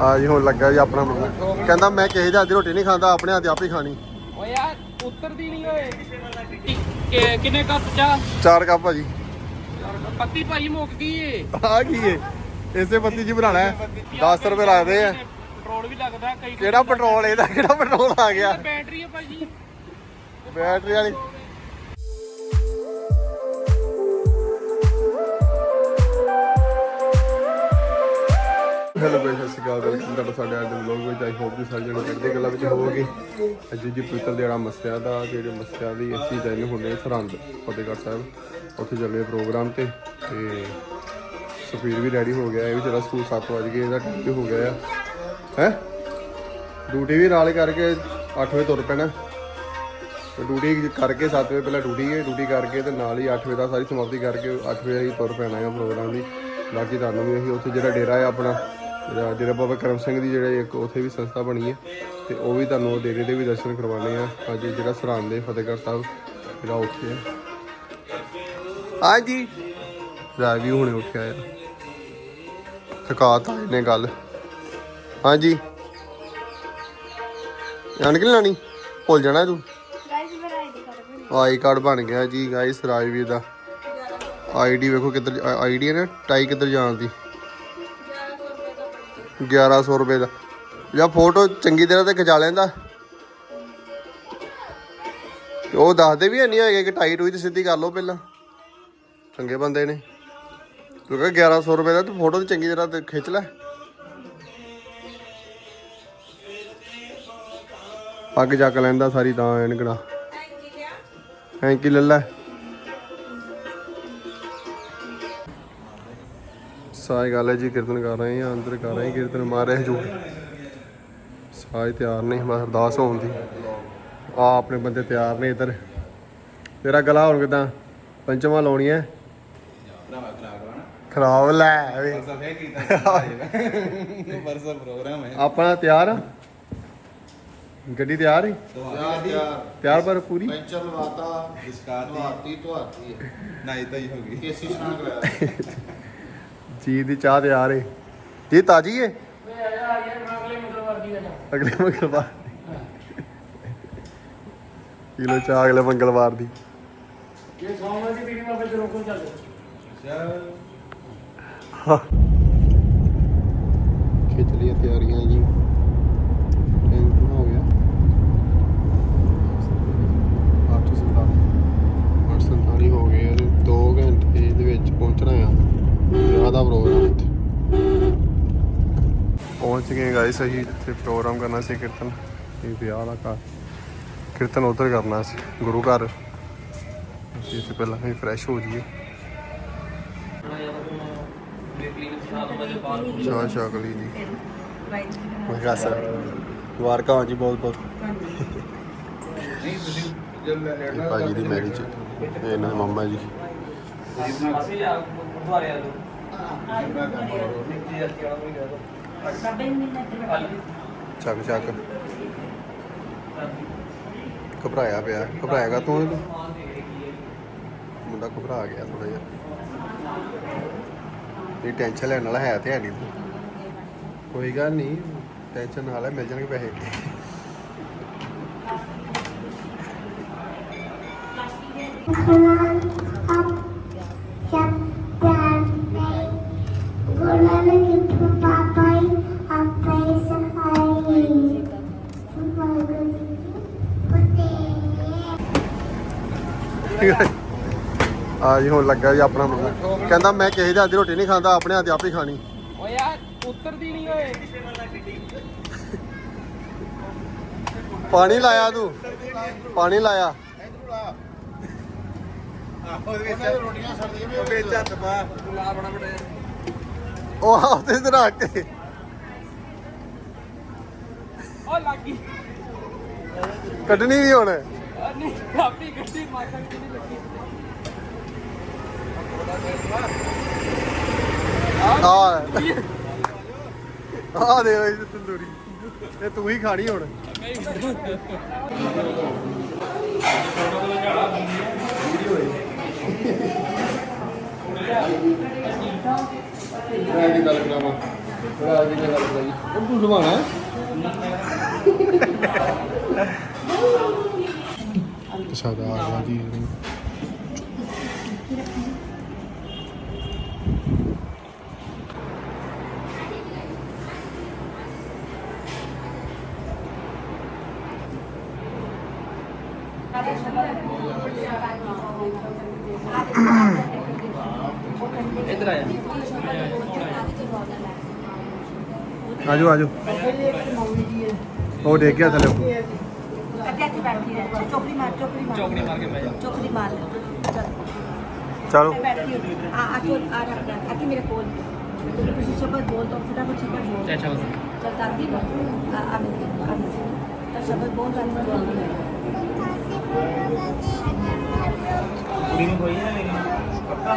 ਆ ਜੀ ਹੁਣ ਲੱਗਾ ਜੀ ਆਪਣਾ ਬੰਦਾ ਕਹਿੰਦਾ ਮੈਂ ਕਿਸੇ ਦੇ ਹੱਥ ਦੀ ਰੋਟੀ ਨਹੀਂ ਖਾਂਦਾ ਆਪਣੇ ਹੱਥ ਦੀ ਆਪੇ ਖਾਣੀ। ਓ ਯਾਰ ਉਤਰਦੀ ਨਹੀਂ ਓਏ। ਕਿੰਨੇ ਕੱਪ ਚਾਹ ਚਾਰ ਕੱਪ ਭਾਜੀ ਪੱਤੀ ਭਾਈ ਮੁੱਕ ਗਈ ਏ। ਆ ਕੀ ਏ? ਇਸੇ ਪੱਤੀ ਜੀ ਬਣਾਣਾ ਹੈ। 10 ਰੁਪਏ ਲੱਗਦੇ ਆ। ਪੈਟਰੋਲ ਵੀ ਲੱਗਦਾ ਕਈ ਕਿਹੜਾ ਪੈਟਰੋਲ ਇਹਦਾ? ਕਿਹੜਾ ਪੈਟਰੋਲ ਆ ਗਿਆ? ਬੈਟਰੀ ਹੈ ਭਾਜੀ ਬੈਟਰੀ ਵਾਲੀ। ਹੈਲੋ ਬਈ ਸਤਿ ਸ਼੍ਰੀ ਅਕਾਲ ਵੈਲਕਮ ਤੁਹਾਡਾ ਸਾਡੇ ਅੱਜ ਦੇ ਵਲੌਗ ਵਿੱਚ ਆਈ ਹੋਪ ਕਿ ਸਾਰੇ ਜਣੇ ਚੜ੍ਹਦੀ ਗੱਲਾਂ ਵਿੱਚ ਹੋਵੋਗੇ। ਅੱਜ ਜੀ ਪਵਿੱਤਰ ਦਿਹਾੜਾ ਮੱਸਿਆ ਦਾ ਜਿਹੜੇ ਮੱਸਿਆ ਦੀ ਅਸੀਂ ਜਾਣੇ ਹੁੰਦੇ ਹਾਂ ਸਰਹੰਦ ਫਤਿਹਗੜ੍ਹ ਸਾਹਿਬ। ਉੱਥੇ ਚੱਲੇ ਪ੍ਰੋਗਰਾਮ ਤੇ ਤੇ ਸੁਪੀਰ ਵੀ ਰੈਡੀ ਹੋ ਗਿਆ। ਇਹ ਵੀ ਚਲਾ ਸਕੂਲ 7 ਵਜ ਇਹਦਾ ਟਾਈਮ ਹੋ ਗਿਆ ਹੈ? ਡਿਊਟੀ ਵੀ ਨਾਲ ਕਰਕੇ 8 ਵਜੇ ਤੁਰ ਪੈਣਾ। ਤੇ ਡਿਊਟੀ ਕਰਕੇ 7 ਵਜੇ ਪਹਿਲਾਂ ਡਿਊਟੀ ਹੈ, ਡਿਊਟੀ ਕਰਕੇ ਤੇ ਨਾਲ ਹੀ 8 ਵਜੇ ਦਾ ਸਾਰੀ ਸਮਾਪਤੀ ਕਰਕੇ 8 ਵਜੇ ਹੀ ਤੁਰ ਪੈਣਾ ਹੈ ਪ੍ਰੋਗਰਾਮ ਦੀ ਬਾਕੀ ਤੁਹਾਨੂੰ ਵੀ ਅਸੀਂ ਉੱਥੇ ਜਿਹੜਾ ਡੇਰਾ ਹੈ ਆਪਣਾ ਡੇਰਾ ਬਾਬਾ ਕਰਮ ਸਿੰਘ ਦੀ ਜਿਹੜੇ ਇੱਕ ਉੱਥੇ ਵੀ ਸੰਸਥਾ ਬਣੀ ਹੈ, ਤੇ ਉਹ ਵੀ ਤੁਹਾਨੂੰ ਉਹ ਡੇਰੇ ਦੇ ਵੀ ਦਰਸ਼ਨ ਕਰਵਾਉਣੇ ਆ। ਅੱਜ ਜਿਹੜਾ ਸਰਹੰਦ ਦੇ ਫਤਿਹਗੜ੍ਹ ਸਾਹਿਬ, ਜਿਹੜਾ ਉੱਥੇ ਹੈ। ਹਾਂਜੀ। ਰਾਗੀ ਹੁਣੇ ਉੱਠਿਆ ਆ। ਥਕਾਤ ਆਏ ਨੇ ਗੱਲ। ਹਾਂਜੀ। ਜਾਣ ਕਿ ਲਾਣੀ? ਭੁੱਲ ਜਾਣਾ ਤੂੰ। ਆਈ ਕਾਰਡ ਬਣ ਗਿਆ ਜੀ ਗਾਇਸ ਰਾਜਵੀਰ ਦਾ। ਆਈਡੀ ਵੇਖੋ ਕਿੱਧਰ ਆਈਡੀ ਹੈ ਨਾ ਟਾਈ ਕਿੱਧਰ ਜਾਣ ਦੀ। 1100 ਰੁਪਏ ਦਾ। ਜਾਂ ਫੋਟੋ ਚੰਗੀ ਤਰ੍ਹਾਂ ਤੇ ਖਿਚਾ ਲੈਂਦਾ। ਉਹ ਦੱਸਦੇ ਵੀ ਨਹੀਂ ਹੈਗੇ ਕਿ ਟਾਈ ਟੂਈ ਤੇ ਸਿੱਧੀ ਕਰ ਲਓ ਪਹਿਲਾਂ। ਚੰਗੇ ਬੰਦੇ ਨੇ। ਤੂੰ ਕਹ 1100 ਰੁਪਏ ਦਾ ਤੂੰ ਫੋਟੋ ਤੇ ਚੰਗੀ ਤਰ੍ਹਾਂ ਤੇ ਖਿੱਚ ਲੈ। ਪੱਗ ਚੱਕ ਲੈਂਦਾ ਸਾਰੀ ਤਾਂ ਐਨਕੜਾ ਥੈਂਕ ਯੂ ਲੱਲਾ ਸਾਈ ਗੱਲ ਹੈ ਜੀ ਕੀਰਤਨ ਕਰ ਰਹੇ ਹਾਂ ਅੰਦਰ ਕਰ ਰਹੇ ਕੀਰਤਨ ਮਾਰ ਰਹੇ ਜੋ ਸਾਈ ਤਿਆਰ ਨਹੀਂ ਬਸ ਅਰਦਾਸ ਹੋਣ ਦੀ। ਆ ਆਪਣੇ ਬੰਦੇ ਤਿਆਰ ਨੇ ਇੱਧਰ। ਤੇਰਾ ਗਲਾ ਹੁਣ ਕਿਦਾਂ? ਪੰਚਮਾ ਲਾਉਣੀ ਹੈ। ਖਰਾਬ ਲੈ ਵੇ ਪਰਸੋਂ ਪ੍ਰੋਗਰਾਮ ਹੈ। ਆਪਣਾ ਤਿਆਰ ਆ? ਗੱਡੀ ਤਿਆਰ ਹੈ? ਤਿਆਰ ਪਰ ਪੂਰੀ? ਪੈਂਚਰ ਲਵਾਤਾ। ਇਸਕਾਤੀ ਧਵਾਤੀ ਧਵਾਤੀ ਨਹੀਂ ਤਾਂ ਹੀ ਹੋ ਗਈ। ਕੇਸੀ ਇਸ਼ਨਾਨ ਕਰਾਇਆ। ਜੀ ਦੀ ਚਾਹ ਤਿਆਰ ਹੈ ਜੀ ਤਾਜੀ ਹੈ ਅਗਲੇ ਮੰਗਲਵਾਰ ਕਿਲੋ ਚਾਹ ਅਗਲੇ ਮੰਗਲਵਾਰ ਦੀ। ਖਿੱਚ ਲਈ ਤਿਆਰੀਆਂ ਜੀ ਟਾਈਮ ਕਿੰਨਾ ਹੋ ਗਿਆ 8:47 8:47 ਹੋ ਗਏ ਆ ਤੇ 2 ਘੰਟੇ ਦੇ ਵਿੱਚ ਪਹੁੰਚਣਾ ਆ ਵਿਆਹ ਦਾ ਪ੍ਰੋਗਰਾਮ ਇੱਥੇ ਗਏ ਗਾਇਸ ਅਸੀਂ ਜਿੱਥੇ ਪ੍ਰੋਗਰਾਮ ਕਰਨਾ ਸੀ ਕੀਰਤਨ ਇਹ ਵਿਆਹ ਦਾ ਘਰ। ਕੀਰਤਨ ਉਧਰ ਕਰਨਾ ਸੀ ਗੁਰੂ ਘਰ। ਅਸੀਂ ਇੱਥੇ ਪਹਿਲਾਂ ਹੀ ਫਰੈਸ਼ ਹੋ ਜਾਈਏ। ਸ਼ਾਹ ਸ਼ਾਹ ਕਲੀ ਜੀ। ਮੈਂ ਕਿਹਾ ਸਰ। ਦੁਆਰਕਾ ਹੋ ਜੀ ਬਹੁਤ ਬਹੁਤ। ਇਹ ਭਾਜੀ ਦੀ ਮੈਰਿਜ ਇਹ ਇਹਨਾਂ ਦੇ ਮੰਮਾ ਜੀ। ਚੱਕ ਚੱਕ। ਘਬਰਾਇਆ ਪਿਆ, ਘਬਰਾਏਗਾ ਤੂੰ ਇਹਨੂੰ? ਮੁੰਡਾ ਘਬਰਾ ਗਿਆ ਥੋੜਾ ਜਿਹਾ। ਇਹ ਟੈਨਸ਼ਨ ਲੈਣ ਵਾਲਾ ਹੈ ਤੇ ਹੈ ਨਹੀਂ ਤੂੰ। ਕੋਈ ਗੱਲ ਨਹੀਂ ਟੈਨਸ਼ਨ ਨਾਲ ਹੈ, ਮਿਲ ਜਾਣਗੇ ਪੈਸੇ। ਆ ਜੀ ਹੁਣ ਲੱਗਾ ਜੀ ਆਪਣਾ ਬੰਦਾ ਕਹਿੰਦਾ ਮੈਂ ਕਿਸੇ ਦੇ ਹੱਥ ਦੀ ਰੋਟੀ ਨਹੀਂ ਖਾਂਦਾ ਆਪਣੇ ਹੱਥ ਦੀ ਆਪੇ ਖਾਣੀ। ਯਾਰ ਉਤਰਦੀ ਨਹੀਂ ਓਏ। ਪਾਣੀ ਲਾਇਆ ਤੂੰ? ਪਾਣੀ ਲਾਇਆ। ਉਹ ਹੱਥ ਤੇ ਰੱਖ ਕੇ। ਓ ਲੱਗੀ ਕੱਢਣੀ ਵੀ ਹੁਣ। ਨਹੀਂ ਆਪੀ ਗੱਡੀ ਮਾਤਾ ਕਿ ਨਹੀਂ ਲੱਗੀ। ਆ ਆ ਦੇ ਉਹ ਤੰਦੂਰੀ। ਇਹ ਤੂੰ ਹੀ ਖਾਣੀ ਹੁਣ। ਮੈਂ ਦੀ ਗੱਲ ਕਰਾਵਾਂ। ਬੜਾ ਦੀ ਗੱਲ ਕਰਾਈ। ਉਹ ਤੂੰ ਸੁਭਾਣਾ ਸਾਦਾ ਆ ਜੀ। ਇੱਧਰ ਆਇਆ ਆਜੋ ਆਜੋ। ਉਹ ਦੇਖ ਗਿਆ ਥੱਲੇ। ਅੱਗੇ ਬੈਠੀ ਰਹਿ। ਚੋਕਰੀ ਮਾਰ ਚੋਕਰੀ ਮਾਰ। ਚੌਕੜੀ ਮਾਰ ਕੇ ਬਹਿ ਜਾ। ਚੋਕਰੀ ਮਾਰ ਚੱਲ। ਆ ਆ ਚੋ ਆ ਰੱਖ ਆ ਕਿ ਮੇਰੇ ਕੋਲ। ਤੁਸੀਂ ਸ਼ਬਦ ਬੋਲ ਦੋ ਫਟਾਫਟ ਸ਼ਬਦ ਬੋਲ। ਅੱਛਾ ਬਸ ਚਲ ਕਰਦੀ ਬੋਲ ਆ ਆ ਮੇਰੇ ਆ ਮੇਰੇ ਤਾਂ ਸ਼ਬਦ ਬੋਲ ਤਾਂ ਬੋਲ ਕੁੜੀ ਨੂੰ ਹੋਈ ਨਾ ਮੇਰੀ ਪੱਕਾ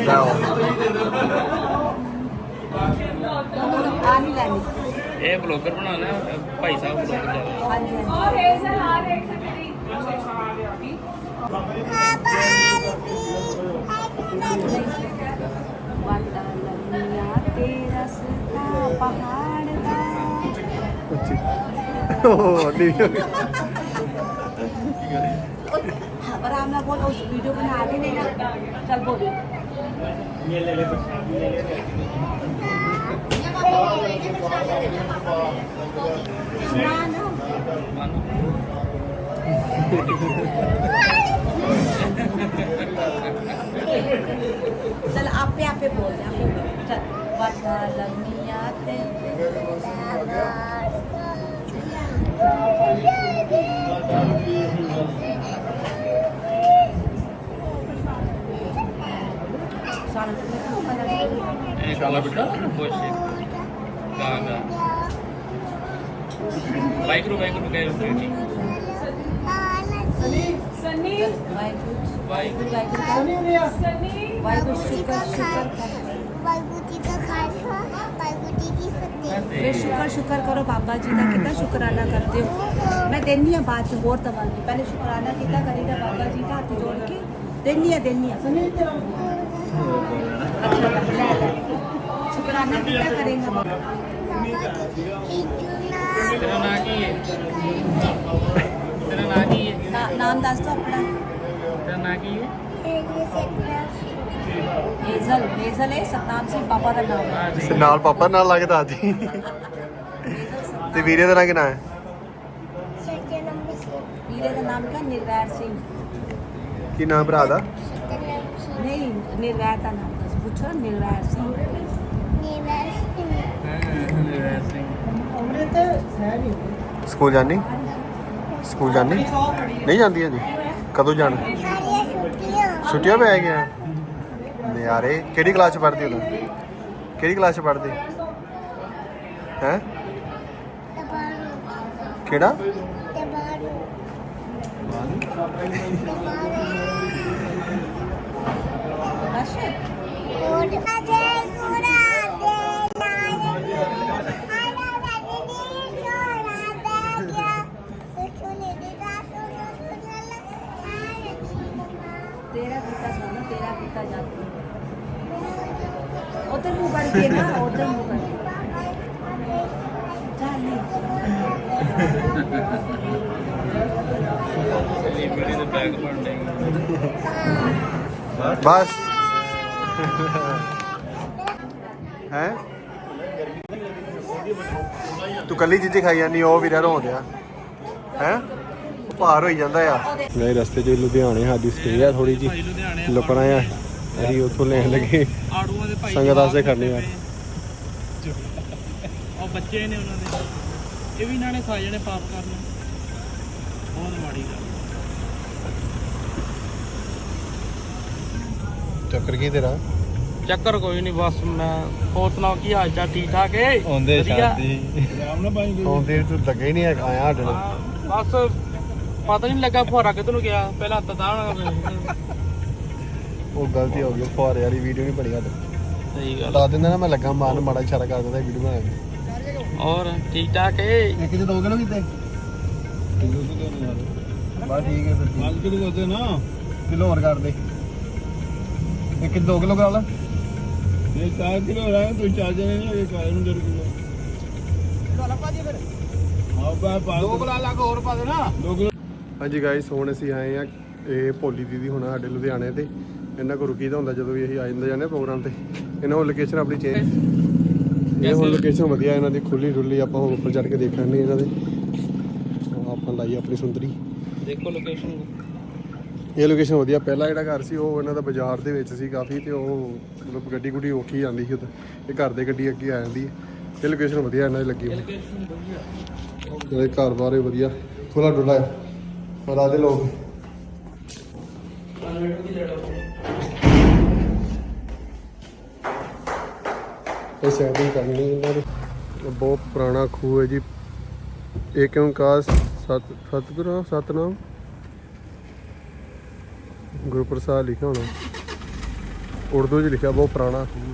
ਜਾਓ ਆ ਨਹੀਂ ਲੈਣੀ ਇਹ ਬਲੌਗਰ ਬਣਾਉਣਾ ਭਾਈ ਸਾਹਿਬ ਬਲੌਗਰ ਜ਼ਿਆਦਾ ਹਾਂਜੀ ਉਹ ਦੇਖ ਸਕਦੇ ਹੋ ਨਹੀਂ ਆਰਾਮ ਨਾਲ ਵੀਡੀਓ ਬਣਾ ਕੇ ਨਹੀਂ ਨਾ ਚੱਲ ਬੋਲ ਲੈ ਲੈ ਲੈ चल आपे आपे बोल आपे बोल चल वादा लगनी आते İnşallah bir tane mi boş şey? బాగా వైకురు వైకురు గారు ఫ్రెండ్ సన్నీ సన్నీ వైకురు వైకురు సన్నీ సన్నీ వైకురు శుకర్ శుకర్ ਸ਼ੁਕਰ ਸ਼ੁਕਰ ਕਰੋ ਬਾਬਾ ਜੀ ਦਾ ਕਿਤਾ ਸ਼ੁਕਰਾਨਾ ਕਰਦੇ ਹੋ ਮੈਂ ਦਿੰਨੀ ਆ ਬਾਤ ਚ ਹੋਰ ਦਵਾਂਗੀ ਪਹਿਲੇ ਸ਼ੁਕਰਾਨਾ ਕੀਤਾ ਕਰੀਦਾ ਬਾਬਾ ਜੀ ਦਾ ਹੱਥ ਜੋੜ ਕੇ ਦਿੰਨੀ ਆ ਦਿੰਨੀ ਆ ਸੁਣੀ ਤੇ ਸ਼ੁਕਰਾਨਾ ਕੀਤਾ ਕਰੇਗਾ? ਬਾਬਾ ਤੇਰਾ ਨਾਂ ਕੀ ਹੈ? ਤੇਰਾ ਨਾਂ ਕੀ ਹੈ? ਨਾ- ਨਾਮ ਦੱਸ ਦੋ ਆਪਣਾ। ਤੇਰਾ ਨਾਂ ਕੀ ਹੈ? ਹੇਜ਼ਲ ਹੇਜ਼ਲ ਹੈ ਸਤਨਾਮ ਸਿੰਘ ਪਾਪਾ ਦਾ ਨਾਮ। ਹੈ ਹਾਂ ਜੀ। ਨਾਲ ਪਾਪਾ ਨਾਲ ਲੱਗ ਦਾਦੀ ਤੇ ਵੀਰੇ ਦਾ ਨਾਂ ਕਿਨਾ ਹੈ? ਵੀਰੇ ਦਾ ਨਾਮ ਕਾ ਨਿਰਵੈਰ ਸਿੰਘ। ਕੀ ਨਾਮ ਭਰਾ ਦਾ? ਨਹੀਂ ਨਿਰਵੈਰ ਦਾ ਨਾਮ ਦੱਸ। ਪੁੱਛੋ ਨਿਰਵੈਰ ਸਿੰਘ। ਸਕੂਲ ਜਾਣੀ ਸਕੂਲ ਜਾਣੀ ਨਹੀਂ ਜਾਂਦੀ ਹਜੇ। ਕਦੋਂ ਜਾਣਾ? ਸਾਰੀਆਂ ਛੁੱਟੀਆਂ ਛੁੱਟੀਆਂ ਪੈ ਗਈਆਂ। ਨਿਆਰੇ ਕਿਹੜੀ ਕਲਾਸ ਚ ਪੜ੍ਹਦੀ ਹੋ ਕਿਹੜੀ ਕਲਾਸ ਚ ਪੜ੍ਹਦੀ? ਹੈ? ਕਿਹੜਾ? ਤਬਾਰੂ ਸੁਣੋ ਤੇਰਾ ਪਿਤਾ ਜਾਤ ਉਧਰ ਮੂੰਹ ਕਰਕੇ ਨਾ, ਉਧਰ ਮੂੰਹ ਕਰਕੇ। ਚੱਲ ਬਸ। ਹੈ? ਤੂੰ ਕੱਲੀ ਚੀਜ਼ੀ ਖਾਈ ਜਾਂਦੀ, ਉਹ ਵੀ ਵੀਰਾ ਰੋਂਦਿਆ ਹੈ? ਭਾਰ ਹੋਈ ਜਾਂਦਾ ਆ। ਨਹੀਂ ਰਸਤੇ 'ਚ ਲੁਧਿਆਣੇ ਸਾਡੀ ਸਟੇ ਆ ਥੋੜੀ ਜੀ ਲੁਕਣਾ ਆ। ਅਸੀਂ ਉੱਥੋਂ ਲੈਣ ਲੱਗੇ। ਆੜੂਆਂ ਦੇ ਭਾਈ ਸੰਗਤ ਵਾਸਤੇ ਖੜਨੀ ਆ। ਉਹ ਬੱਚੇ ਨੇ ਉਹਨਾਂ ਦੇ। ਇਹ ਵੀ ਇਹਨਾਂ ਨੇ ਖਾ ਜਾਣੇ ਪਾਪ ਕਰਨਾ। ਬਹੁਤ ਮਾੜੀ ਗੱਲ। ਚੱਕਰ ਕੀ ਤੇਰਾ? ਚੱਕਰ ਕੋਈ ਨਹੀਂ ਬਸ ਮੈਂ ਹੋਰ ਸੁਣਾਓ ਕੀ ਹਾਲ ਚਾਲ? ਠੀਕ ਠਾਕ ਏ? ਆਉਂਦੇ ਵਧੀਆ? ਸ਼ਾਂਤੀ। ਆਉਂਦੇ ਤੂੰ ਲੱਗੇ ਨਹੀਂ ਆਇਆ ਸਾਡੇ ਨਾਲ। ਹਾਂ, ਬਸ ਪਤਾ ਨਹੀਂ ਲੱਗਾ ਫੁਹਾਰਾ ਕਿੱਧਰ ਨੂੰ ਗਿਆ ਪਹਿਲਾਂ ਤਾਂ ਤਾਂ ਉਹ ਗਲਤੀ ਹੋ ਗਈ ਫੁਆਰੇ ਵਾਲੀ ਵੀਡੀਓ ਨਹੀਂ ਬਣੀ ਸਾਡੇ ਸਹੀ ਗੱਲ। ਦੱਸ ਦਿੰਦਾ ਨਾ ਮੈਂ ਲੱਗਾ ਮਾਰਨ ਮਾੜਾ ਇਸ਼ਾਰਾ ਕਰ ਦਿੰਦਾ ਵੀਡੀਓ ਬਣਾ ਕੇ ਔਰ ਠੀਕ ਠਾਕ ਏ? ਇੱਕ ਚ ਦੋ ਕਿਲੋ ਕੀਤੇ? ਬਸ ਠੀਕ ਹੈ ਫਿਰ ਪੰਜ ਕਿਲੋ ਕਰਦੇ ਨਾ। ਕਿਲੋ ਹੋਰ ਕਰ ਦੇ। ਇੱਕ ਚ ਦੋ ਕਿਲੋ ਕਰਾ ਲਾ। ਇਹ 4 ਕਿਲੋ ਰਹਿ ਤੂੰ ਚਾਰ ਜਣੇ ਨੇ ਇਹ ਕਾਇ ਨੂੰ 1.5 ਕਿਲੋ। ਹਾਂ ਬਾ ਪਾ ਦੋ ਕਿਲੋ ਲੱਗ ਹੋਰ ਪਾ ਦੇ ਨਾ ਦੋ ਕਿਲੋ ਹਾਂਜੀ ਗਾਇਸ ਹੁਣ ਅਸੀਂ ਆਏ ਆ ਇਹ ਭੋਲੀ ਦੀਦੀ ਹੁਣ ਸਾਡੇ ਲੁਧਿਆਣੇ ਤੇ। ਇਹਨਾਂ ਕੋ ਰੁਕੀਦਾ ਹੁੰਦਾ ਜਦੋਂ ਵੀ ਅਸੀਂ ਆ ਜਾਂਦੇ ਜਾਂਦੇ ਪ੍ਰੋਗਰਾਮ ਤੇ। ਇਹਨਾਂ ਕੋਲ ਲੋਕੇਸ਼ਨ ਆਪਣੀ ਚੇਂਜ ਇਹ ਹੁਣ ਲੋਕੇਸ਼ਨ ਵਧੀਆ ਇਹਨਾਂ ਦੀ ਖੁੱਲੀ ਡੁੱਲੀ ਆਪਾਂ ਹੁਣ ਉੱਪਰ ਚੜ ਕੇ ਦੇਖ ਲੈਣੇ ਇਹਨਾਂ ਦੇ। ਆਪਾਂ ਲਾਈ ਆਪਣੀ ਸੁੰਦਰੀ। ਦੇਖੋ ਲੋਕੇਸ਼ਨ ਇਹ ਲੋਕੇਸ਼ਨ ਵਧੀਆ ਪਹਿਲਾ ਜਿਹੜਾ ਘਰ ਸੀ ਉਹ ਇਹਨਾਂ ਦਾ ਬਾਜ਼ਾਰ ਦੇ ਵਿੱਚ ਸੀ ਕਾਫੀ ਤੇ ਉਹ ਮਤਲਬ ਗੱਡੀ ਗੁੱਡੀ ਔਖੀ ਜਾਂਦੀ ਸੀ ਉੱਥੇ। ਇਹ ਘਰ ਦੇ ਗੱਡੀ ਅੱਗੇ ਆ ਜਾਂਦੀ ਇਹ ਲੋਕੇਸ਼ਨ ਵਧੀਆ ਇਹਨਾਂ ਦੀ ਲੱਗੀ ਹੋਈ। ਲੋਕੇਸ਼ਨ ਵਧੀਆ। ਇਹ ਘਰ ਬਾਰੇ ਵਧੀਆ। ਖੁੱਲਾ ਡੁੱਲਾ ਹੈ। ਬਤਾ ਦੇ ਲੋਕ। ਇਹ ਸੈਟਿੰਗ ਕਰਨੀ ਇਹਨਾਂ ਦੀ ਬਹੁਤ ਪੁਰਾਣਾ ਖੂਹ ਹੈ ਜੀ। ਏਕ ਓੰਕਾਰ ਸਤ, ਸਤਿਗੁਰੂ, ਸਤਨਾਮ। ਗੁਰੂ ਪ੍ਰਸਾਦ ਲਿਖਿਆ ਹੋਣਾ। ਉਰਦੂ 'ਚ ਲਿਖਿਆ, ਬਹੁਤ ਪੁਰਾਣਾ ਖੂਹ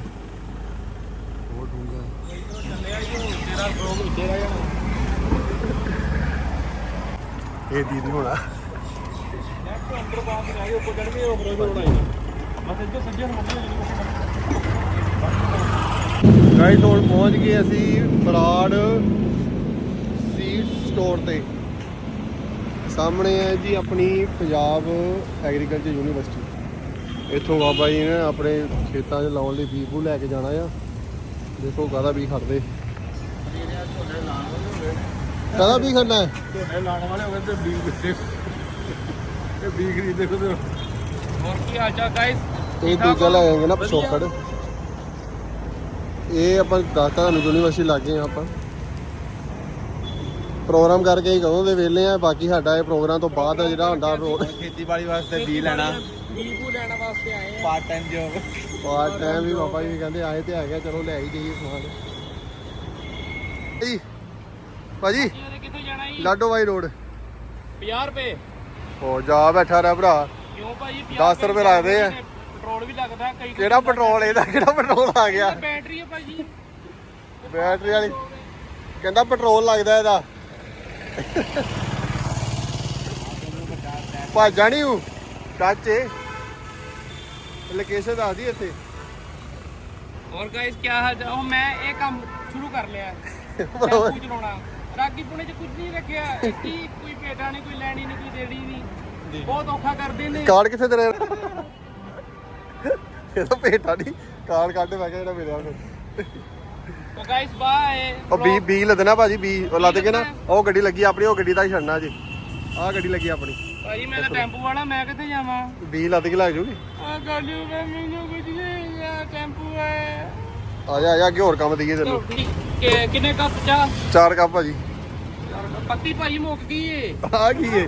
ਬਹੁਤ ਡੂੰਘਾ ਤੇਰਾ ਬਲੌਗ ਉੱਤੇ ਰਹਿ ਜਾਣਾ ਇਹ ਦੀਦੀ ਹੋਣਾ। ਅੰਦਰ ਬਾਅਦ ਰਹਿ ਗਏ ਉੱਪਰ ਚੜ ਕੇ ਉਹ ਬਰੋਜ਼ ਬਣਾਈ ਬਸ ਇੱਧਰ ਸੱਜੇ ਨੂੰ ਮੰਨੇ ਗਾਈਸ ਹੁਣ ਪਹੁੰਚ ਗਏ ਅਸੀਂ ਬਰਾੜ ਸੀਡ ਸਟੋਰ ਤੇ। ਸਾਹਮਣੇ ਹੈ ਜੀ ਆਪਣੀ ਪੰਜਾਬ ਐਗਰੀਕਲਚਰ ਯੂਨੀਵਰਸਿਟੀ ਇੱਥੋਂ ਬਾਬਾ ਜੀ ਨੇ ਆਪਣੇ ਖੇਤਾਂ 'ਚ ਲਾਉਣ ਲਈ ਬੀਜ ਬੂ ਲੈ ਕੇ ਜਾਣਾ ਆ। ਦੇਖੋ ਕਾਹਦਾ ਵੀ ਖੜਦੇ ਕਾਹਦਾ ਬੀਜ ਖੜਨਾ ਹੈ? ਝੋਨੇ ਲਾਣ ਵਾਲੇ ਹੋ ਗਏ ਤੇ ਦਿੱਤੇ। ਇਹ ਬੀਜ ਖਰੀਦ ਦੇਖੋ ਤੇ ਹੋਰ ਕੀ ਹਾਲ ਚਾਲ ਗਾਇਸ ਇਹ ਦੂਜਾ ਲੈ ਆਏਗੇ ਨਾ ਪਿਛੋਕੜ। ਇਹ ਆਪਾਂ ਦੱਸਤਾ ਤੁਹਾਨੂੰ ਯੂਨੀਵਰਸਿਟੀ ਲੱਗੇ ਆ ਆਪਾਂ। ਪ੍ਰੋਗਰਾਮ ਕਰਕੇ ਹੀ ਕਦੋਂ ਦੇ ਵੇਲੇ ਆ ਬਾਕੀ ਸਾਡਾ ਇਹ ਪ੍ਰੋਗਰਾਮ ਤੋਂ ਬਾਅਦ ਦਾ ਜਿਹੜਾ ਹੁੰਦਾ ਖੇਤੀਬਾੜੀ ਵਾਸਤੇ ਬੀਜ ਲੈਣਾ। ਬੀਬੂ ਲੈਣ ਵਾਸਤੇ ਆਏ ਆ। Part time job part time ਵੀ ਬਾਬਾ ਜੀ ਕਹਿੰਦੇ ਆਏ ਤੇ ਹੈਗਾ ਚਲੋ ਲੈ ਹੀ ਜਾਈਏ ਸਮਾਨ। ਜੀ। ਭਾਜੀ ਇਹਦੇ ਕਿੱਥੇ ਜਾਣਾ ਜੀ ਲਾਡੋ ਵਾਈ ਰੋਡ 50 ਰੁਪਏ ਹੋ ਜਾ ਬੈਠਾ ਰਹਿ ਭਰਾ ਕਿਉਂ ਭਾਜੀ 10 ਰੁਪਏ ਲੱਗਦੇ ਆ। ਪੈਟਰੋਲ ਵੀ ਲੱਗਦਾ ਕਈ ਕਿਹੜਾ ਪੈਟਰੋਲ ਇਹਦਾ ਕਿਹੜਾ ਪੈਟਰੋਲ ਆ ਗਿਆ ਬੈਟਰੀ ਹੈ ਭਾਜੀ ਬੈਟਰੀ ਵਾਲੀ ਕਹਿੰਦਾ ਪੈਟਰੋਲ ਲੱਗਦਾ ਇਹਦਾ ਭਾਜਾ ਨਹੀਂ ਹੂੰ ਟੱਚੇ ਲੋਕੇਸ਼ਨ ਦੱਸਦੀ ਇੱਥੇ और गाइस क्या हाल चाल? ਉਹ ਮੈਂ ਇਹ ਕੰਮ ਸ਼ੁਰੂ ਕਰ ਲਿਆ ਟੈਂਪੂ ਚਲਾਉਣਾ ਰਾਗੀ ਪੁਣੇ ਚ ਕੁਝ ਨਹੀਂ ਰੱਖਿਆ। ਇੱਕੀ ਕੋਈ ਪੇਟਾ ਨਹੀਂ ਕੋਈ ਲੈਣੀ ਨਹੀਂ ਕੋਈ ਦੇਣੀ ਨਹੀਂ। ਬਹੁਤ ਔਖਾ ਕਰਦੇ ਨੇ। ਕਾਰਡ ਕਿੱਥੇ ਤੇਰੇ ਇਹ ਤਾਂ ਭੇਟਾ ਨਹੀਂ ਕਾਰਡ ਕੱਢ ਮੈਂ ਕਿਹਾ ਜਿਹੜਾ ਮਿਲਿਆ ਉਹਨੂੰ। ਤਾਂ ਗਾਇਸ ਬਾਏ ਉਹ ਬੀ ਬੀ ਲੱਦਣਾ ਭਾਜੀ ਬੀ ਉਹ ਲੱਦ ਕੇ ਨਾ ਉਹ ਗੱਡੀ ਲੱਗੀ ਆਪਣੀ ਉਹ ਗੱਡੀ ਦਾ ਹੀ ਛੱਡਣਾ ਜੀ। ਆਹ ਗੱਡੀ ਲੱਗੀ ਆਪਣੀ। ਭਾਜੀ ਮੈਂ ਤਾਂ ਟੈਂਪੂ ਵਾਲਾ ਮੈਂ ਕਿੱਥੇ ਜਾਵਾਂ? ਬੀ ਲੱਦ ਕੇ ਲੱਗ ਜੂਗੀ ਆ ਮੈਂ ਮੈਨੂੰ ਕੁਝ ਨਹੀਂ ਆ ਟੈਂਪੂ ਹੈ। ਆ ਜਾ ਆ ਜਾ ਅੱਗੇ ਹੋਰ ਕੰਮ ਦਈਏ ਤੈਨੂੰ। ਕਿ- ਕਿੰਨੇ ਕੱਪ ਚਾਹ ਚਾਰ ਕੱਪ ਭਾਜੀ। ਪੱਤੀ ਭਾਜੀ ਮੁੱਕ ਗਈ ਏ। ਆ ਕੀ ਏ?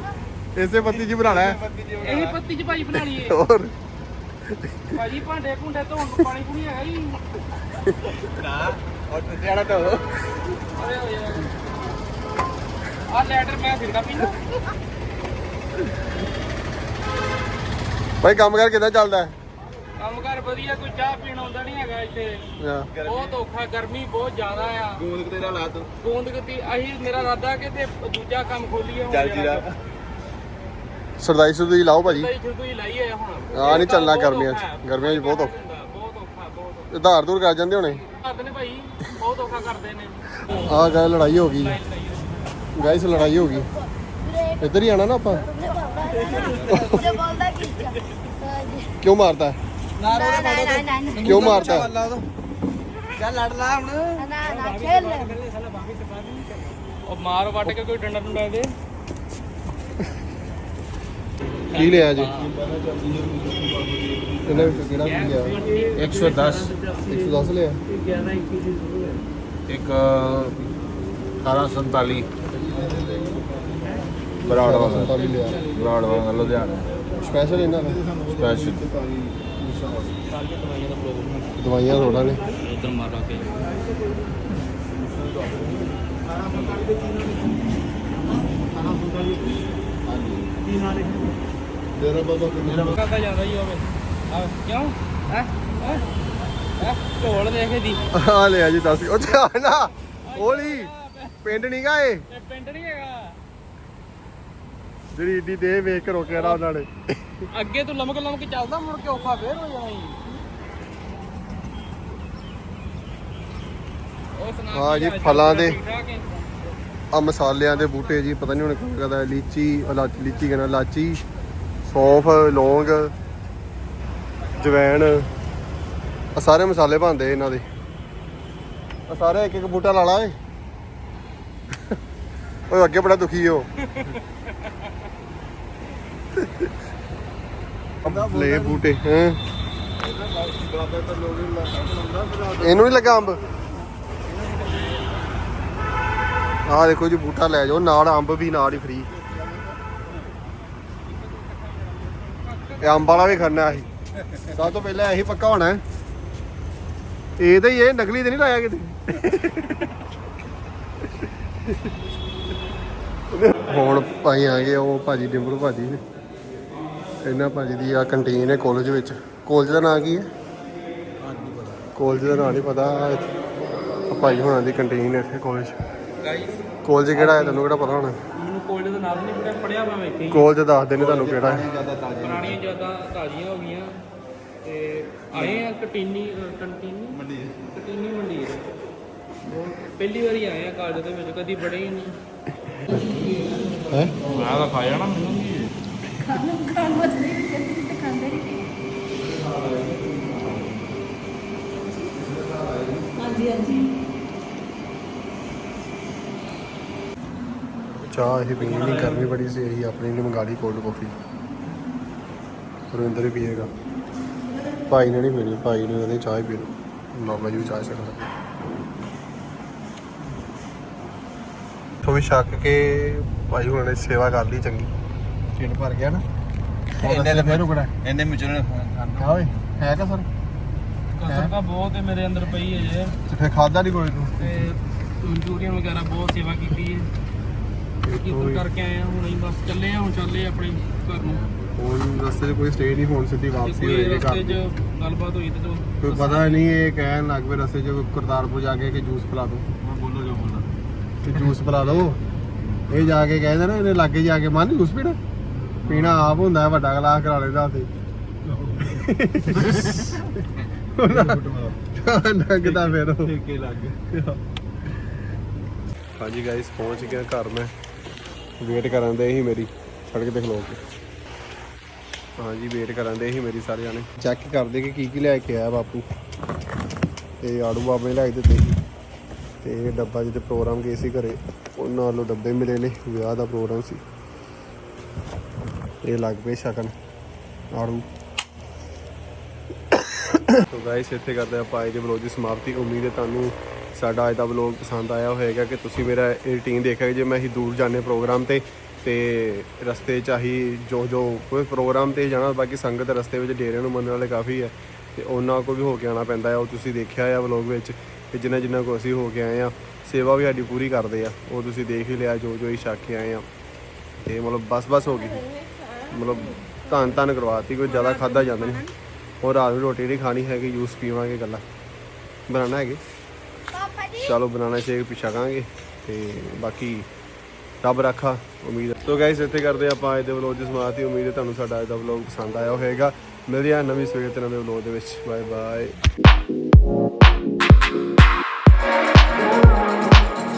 ਇਸੇ ਪੱਤੀ ਜੀ ਬਣਾਣਾ ਹੈ। ਇਹੀ ਪੱਤੀ ਚ ਭਾਜੀ ਬਣਾਣੀ ਏ। ਹੋਰ। ਭਾਜੀ ਭਾਂਡੇ ਭੁੰਡੇ ਧੋਣ ਨੂੰ ਪਾਣੀ ਪੂਣੀ ਹੈਗਾ ਜੀ। ਨਾ ਔਰ ਤੇ ਆਣਾ ਤਾਂ ਅਰੇ ਹੋ ਯਾਰ ਆ ਲੈਟਰ ਮੈਂ ਸਿੱਧਾ ਪੀਣਾ ਭਾਈ ਕੰਮ ਕਰ ਕਿਦਾਂ ਚੱਲਦਾ? ਹੈ ਕੰਮ ਕਰ ਵਧੀਆ ਕੋਈ ਚਾਹ ਪੀਣ ਆਉਂਦਾ ਨਹੀਂ ਹੈਗਾ ਇੱਥੇ। ਹਾਂ। ਬਹੁਤ ਔਖਾ ਗਰਮੀ ਬਹੁਤ ਜ਼ਿਆਦਾ ਆ। ਗੋਂਦ ਤੇਰਾ ਲਾ ਦੋ ਗੋਂਦ ਗਤੀ ਅਹੀ ਮੇਰਾ ਇਰਾਦਾ ਕਿ ਤੇ ਦੂਜਾ ਕੰਮ ਖੋਲੀਏ ਹੁਣ ਜਲ ਜਿਹੜਾ ਜੀਰਾ ਸਰਦਾਈ ਸੁਰਦਾਈ ਲਾਓ ਭਾਜੀ। ਤਾਂ ਸ਼ੁਰੂ ਹੀ ਲਾਈਏ ਹੁਣ ਆ ਨਹੀਂ ਚੱਲਣਾ ਬਹੁਤ ਗਰਮੀਆਂ 'ਚ। ਔਖਾ ਹੈ। ਗਰਮੀਆਂ 'ਚ ਬਹੁਤ ਔਖਾ। ਬਹੁਤ ਔਖਾ ਬਹੁਤ ਔਖਾ ਉਧਾਰ ਦੂਰ ਕਰ ਜਾਂਦੇ ਹੋਣੇ? ਕਰਦੇ ਨੇ ਭਾਈ ਬਹੁਤ ਔਖਾ ਕਰਦੇ ਨੇ। ਆ ਗਾ ਲੜਾਈ ਹੋ ਗਈ। ਗਾਇਸ ਲੜਾਈ ਹੋ ਗਈ। ਇੱਧਰ ਹੀ ਆਣਾ ਨਾ ਆਪਾਂ? ਕਿਉਂ ਮਾਰਦਾ? ਹੈ? ਨਾ ਨਾ ਨਾ ਨਾ ਕਿਉਂ ਮਾਰਦਾ? ਚੱਲ ਲੜ ਲਾ ਹੁਣ। ਨਾ ਨਾ ਖੇਲ। ਲੈ ਉਹ ਮਾਰ ਵੱਟ ਕੇ ਕੋਈ ਡੰਡਾ ਡੁੰਡਾ ਦੇ। ਕੀ ਲਿਆ ਜੀ? ਇਹਨਾਂ ਵਿੱਚ ਕਿਹੜਾ ਕੀ ਲਿਆ? 110 110 ਲਿਆ? ਇੱਕ 1847 ਬਰਾੜ ਵਾਲਾ। ਬਰਾੜ ਵਾਲਾ ਲੁਧਿਆਣਾ। ਸਪੈਸ਼ਲ ਇਹਨਾਂ ਦਾ? ਸਪੈਸ਼ਲ ਦਵਾਈਆਂ ਥੋੜਾ ਨੇ ਉਧਰ ਮਾਰਾ ਕੇ। ਤੇਰਾ ਬਾਬਾ ਕਿੰਨਾ ਕਾਕਾ ਜ਼ਿਆਦਾ ਹੀ ਹੋਵੇ ਆ ਕਿਉਂ? ਹੈ? ਹੈ? ਢੋਲ ਦੇਖੇ ਦੀ ਆ ਲਿਆ ਜੀ ਦੱਸ। ਉਹ ਨਾ। ਪਿੰਡ ਨਹੀਂ ਗਾ ਇਹ? ਪਿੰਡ ਨਹੀਂ ਹੈਗਾ। ਜਿਹੜੀ ਈਡੀ ਦੇ ਵੇਖ ਕੇ ਰੋਕਿਆ ਨਾ ਉਹਨਾਂ ਨੇ। ਅੱਗੇ ਤੂੰ ਲਮਕ ਲਮਕ ਚੱਲਦਾ ਮੁੜ ਕੇ ਔਖਾ ਫੇਰ ਹੋ ਜਾਣਾ ਈ ਉਹ ਸੁਣਾ ਹਾਂ ਜੀ, ਫਲਾਂ ਦੇ। ਆ ਮਸਾਲਿਆਂ ਦੇ ਬੂਟੇ ਜੀ ਪਤਾ ਨਹੀਂ ਹੁਣ ਕੀ ਕਹਦਾ ਲੀਚੀ ਇਲਾ- ਲੀਚੀ ਕਹਿੰਦਾ ਲਾਚੀ ਸੌਂਫ ਲੌਂਗ ਜਵੈਣ ਆ ਸਾਰੇ ਮਸਾਲੇ ਭਾਂਦੇ ਇਹਨਾਂ ਦੇ। ਆ ਸਾਰੇ ਇੱਕ ਇੱਕ ਬੂਟਾ ਲਾ ਲਾ ਏ ਓਏ ਅੱਗੇ ਬੜਾ ਦੁਖੀ ਹੋ ਲੈ ਬੂਟੇ ਹਾਂ। ਇਹਨੂੰ ਨਹੀਂ ਲੱਗਾ ਅੰਬ? ਆਹ ਦੇਖੋ ਜੀ ਬੂਟਾ ਲੈ ਜਾਓ ਨਾਲ ਅੰਬ ਵੀ ਨਾਲ ਹੀ ਫ੍ਰੀ ਇਹ ਅੰਬ ਵਾਲਾ ਵੀ ਖੜਨਾ ਅਸੀਂ। ਸਭ ਤੋਂ ਪਹਿਲਾਂ ਇਹੀ ਪੱਕਾ ਹੋਣਾ ਹੈ। ਇਹ ਤਾਂ ਹੀ ਇਹ ਨਕਲੀ ਤੇ ਨਹੀਂ ਲਾਇਆ ਕਿਤੇ। ਹੁਣ ਭਾਈ ਆ ਗਏ ਉਹ ਭਾਜੀ ਡਿੰਬਰੂ ਭਾਜੀ। ਨੇ ਇਹਨਾਂ ਭਾਜੀ ਦੀ ਆ ਕੰਟੀਨ ਹੈ ਕਾਲਜ ਵਿੱਚ। ਕਾਲਜ ਦਾ ਨਾਂ ਕੀ ਹੈ? ਕਾਲਜ ਦਾ ਨਾਂ ਨਹੀਂ ਪਤਾ। ਭਾਈ ਹੁਣਾਂ ਦੀ ਕੰਟੀਨ ਹੈ ਇੱਥੇ ਕਾਲਜ ਕਾਲਜ ਕਿਹੜਾ ਹੈ ਤੈਨੂੰ ਕਿਹੜਾ ਪਤਾ ਹੋਣਾ? ਮੈਨੂੰ ਕੋਲਡ ਦਾ ਨਾਮ ਨਹੀਂ ਪੜਿਆ ਮੈਂ ਹੀ। ਕਾਲਜ ਦੱਸ ਤੁਹਾਨੂੰ ਕਿਹੜਾ ਹੈ। ਜ਼ਿਆਦਾ ਪੁਰਾਣੀਆਂ ਯਾਦਾਂ ਤਾਜ਼ੀਆਂ ਹੋ ਗਈਆਂ। ਤੇ ਆਏ ਆ ਕਟੀਨੀ ਕੰਟੀਨੀ? ਮੰਡੀ ਕਟੀਨੀ ਮੰਡੀ ਪਹਿਲੀ ਵਾਰੀ ਆਏ ਆ ਕਾਲਜ ਦੇ ਵਿੱਚ ਕਦੀ ਬੜੇ ਹੀ ਨਹੀਂ। ਹੈ? ਮੈਂ ਤਾਂ ਖਾ ਜਾਣਾ ਮੈਨੂੰ ਕੀ ਹਾਂਜੀ ਹਾਂਜੀ। ਚਾਹ ਇਹ ਪੀਣੀ ਨਹੀਂ ਗਰਮੀ ਬੜੀ ਸੀ ਇਹੀ ਆਪਣੀ ਨੇ ਮੰਗਾ ਲਈ ਕੋਲਡ ਕਾਫੀ ਸੁਰਿੰਦਰ ਹੀ ਪੀਏਗਾ। ਭਾਈ ਨੇ ਨਹੀਂ ਪੀਣੀ ਭਾਈ ਨੇ ਕਹਿੰਦੇ ਚਾਹ ਹੀ ਪੀ ਲਓ ਮਾਮਾ ਜੀ ਵੀ ਚਾਹ ਸਕਦਾ ਤੋਂ ਵੀ ਛੱਕ ਕੇ ਭਾਈ ਹੁਣਾਂ ਨੇ ਸੇਵਾ ਕਰ ਲਈ ਚੰਗੀ। ਢਿੱਡ ਭਰ ਗਿਆ ਨਾ। ਇਹਨੇ ਤੇ ਫੇਰ ਰੁਕਣਾ। ਇਹਨੇ ਮਿਚਣ ਕਾ ਓਏ ਹੈ ਕਾ ਸਰ ਕਸਰ? ਤਾਂ ਬਹੁਤ ਹੈ ਮੇਰੇ ਅੰਦਰ ਪਈ ਹੈ ਜੇ ਤੇ ਫੇਰ ਖਾਦਾ ਨਹੀਂ ਕੋਈ ਤੂੰ? ਤੇ ਮਨਚੂਰੀਅਨ ਵਗੈਰਾ ਬਹੁਤ ਸੇਵਾ ਕੀਤੀ ਹੈ। ਕੀਰਤਨ ਕਰਕੇ ਆਏ ਆ ਹੁਣ ਅਸੀਂ ਬਸ ਚੱਲੇ ਆ ਹੁਣ ਚੱਲੇ ਆਪਣੇ ਘਰ ਨੂੰ। ਹੁਣ ਰਸਤੇ 'ਚ ਕੋਈ ਸਟੇ ਨਹੀਂ ਹੋਣ ਸਿੱਧੀ ਜੇ ਵਾਪਸੀ ਕੋਈ ਹੋਏਗੀ ਰਸਤੇ ਘਰ 'ਚ ਗੱਲਬਾਤ ਹੋਈ ਤੇ ਚਲੋ ਕੋਈ ਪਤਾ ਨਹੀਂ ਇਹ ਕਹਿਣ ਲੱਗ ਪਏ ਰਸਤੇ 'ਚ ਕਰਤਾਰਪੁਰ ਜਾ ਕੇ ਕਿ ਜੂਸ ਪਿਲਾ ਦਿਓ ਮੈਂ ਬੋਲੋ ਜੋ ਬੋਲਦਾ ਕਿ ਜੂਸ ਪਿਲਾ ਦਿਓ ਇਹ ਜਾ ਕੇ ਕਹਿੰਦੇ ਨਾ ਇਹਨੇ ਲਾਗੇ ਜਾ ਕੇ ਮਨ ਜੂਸ ਪੀਣਾ? ਪੀਣਾ ਆਪ ਹੁੰਦਾ ਹੈ, ਵੱਡਾ ਗਲਾਸ ਕਰਾ ਲੈਂਦਾ ਤੇ ਨੰਗਦਾ ਫਿਰ ਉਹ। ਠੇਕੇ ਲੱਗ ਹਾਂਜੀ ਗਾਇਸ ਪਹੁੰਚ ਗਿਆ ਘਰ ਮੈਂ। ਵੇਟ ਕਰਨ ਦੇ ਹੀ ਮੇਰੀ, ਸੜਕ ਤੇ ਖਲੋ ਕੇ। ਹਾਂਜੀ ਵੇਟ ਕਰਨ ਦੇ ਹੀ ਮੇਰੀ ਸਾਰੇ ਜਾਣੇ। ਚੈੱਕ ਕਰਦੇ ਕਿ ਕੀ ਕੀ ਲੈ ਕੇ ਆਇਆ ਬਾਪੂ। ਤੇ ਆੜੂ ਬਾਬੇ ਲੈ ਕੇ ਦਿੱਤੇ ਤੇ ਇਹ ਡੱਬਾ ਜਿੱਤੇ ਪ੍ਰੋਗਰਾਮ ਗਏ ਸੀ ਘਰੇ, ਉਹਨਾਂ ਵੱਲੋਂ ਡੱਬੇ ਮਿਲੇ ਨੇ, ਵਿਆਹ ਦਾ ਪ੍ਰੋਗਰਾਮ ਸੀ। ਇਹ ਲੱਗ ਪਏ ਛਕਣ ਆੜੂ। ਸੋ ਗਾਇਸ ਇੱਥੇ ਕਰਦੇ ਆਪਾਂ ਅੱਜ ਦੇ ਵਲੋਗ ਦੀ ਸਮਾਪਤੀ। ਉਮੀਦ ਹੈ ਤੁਹਾਨੂੰ ਸਾਡਾ ਅੱਜ ਦਾ ਵਲੋਗ ਪਸੰਦ ਆਇਆ ਹੋਵੇਗਾ ਕਿ ਤੁਸੀਂ ਮੇਰਾ ਇਹ ਰੂਟੀਨ ਦੇਖਿਆ ਜੇ ਮੈਂ ਅਸੀਂ ਦੂਰ ਜਾਣੇ ਪ੍ਰੋਗਰਾਮ ਤੇ ਤੇ ਰਸਤੇ 'ਚ ਆਹੀ ਜੋ ਜੋ ਕੋਈ ਪ੍ਰੋਗਰਾਮ ਤੇ ਜਾਣਾ, ਬਾਕੀ ਸੰਗਤ ਰਸਤੇ ਵਿੱਚ ਡੇਰੇ ਨੂੰ ਮੰਨਣ ਵਾਲੇ ਕਾਫੀ ਹੈ ਤੇ ਉਹਨਾਂ ਕੋਲ ਵੀ ਹੋ ਕੇ ਆਉਣਾ ਪੈਂਦਾ ਹੈ ਉਹ ਤੁਸੀਂ ਦੇਖਿਆ ਆ ਵਲੋਗ ਵਿੱਚ ਕਿ ਜਿੰਨਾ ਜਿੰਨਾ ਕੋ ਅਸੀਂ ਹੋ ਕੇ ਆਏ ਆ, ਸੇਵਾ ਵੀ ਸਾਡੀ ਪੂਰੀ ਕਰਦੇ ਆ, ਉਹ ਤੁਸੀਂ ਦੇਖ ਹੀ ਲਿਆ ਜੋ ਜੋ ਹੀ ਛੱਕ ਕੇ ਆਏ ਆ, ਤੇ ਮਤਲਬ ਬਸ ਬਸ ਹੋ ਗਈ। ਮਤਲਬ ਧੰਨ ਧੰਨ ਕਰਵਾਤੀ, ਕੋਈ ਜ਼ਿਆਦਾ ਖਾਦਾ ਜਾਂਦਾ ਨਹੀਂ। ਹੋਰ ਰਾਤ ਨੂੰ ਰੋਟੀ ਨਹੀਂ ਖਾਣੀ ਹੈਗੀ ਜੂਸ ਪੀਵਾਂਗੇ ਗੱਲਾਂ ਬਣਾਣਾ ਹੈਗੇ? ਚਲੋ ਬਨਾਨਾ ਸ਼ੇਕ ਪਿਛਾ ਕਾਂਗੇ ਤੇ ਬਾਕੀ ਰੱਬ ਰੱਖਾ, ਉਮੀਦ ਹੈ। ਸੋ ਗਾਇਸ ਇੱਥੇ ਕਰਦੇ ਆਪਾਂ ਅੱਜ ਦੇ ਵਲੋਗ ਦੀ ਸਮਾਪਤੀ। ਉਮੀਦ ਹੈ ਤੁਹਾਨੂੰ ਸਾਡਾ ਅੱਜ ਦਾ ਵਲੋਗ ਪਸੰਦ ਆਇਆ ਹੋਵੇਗਾ। ਮਿਲਦੇ ਹਾਂ ਨਵੀਂ ਸਵੇਰ ਤੇ ਨਵੇਂ ਵਲੋਗ ਦੇ ਵਿੱਚ। Bye bye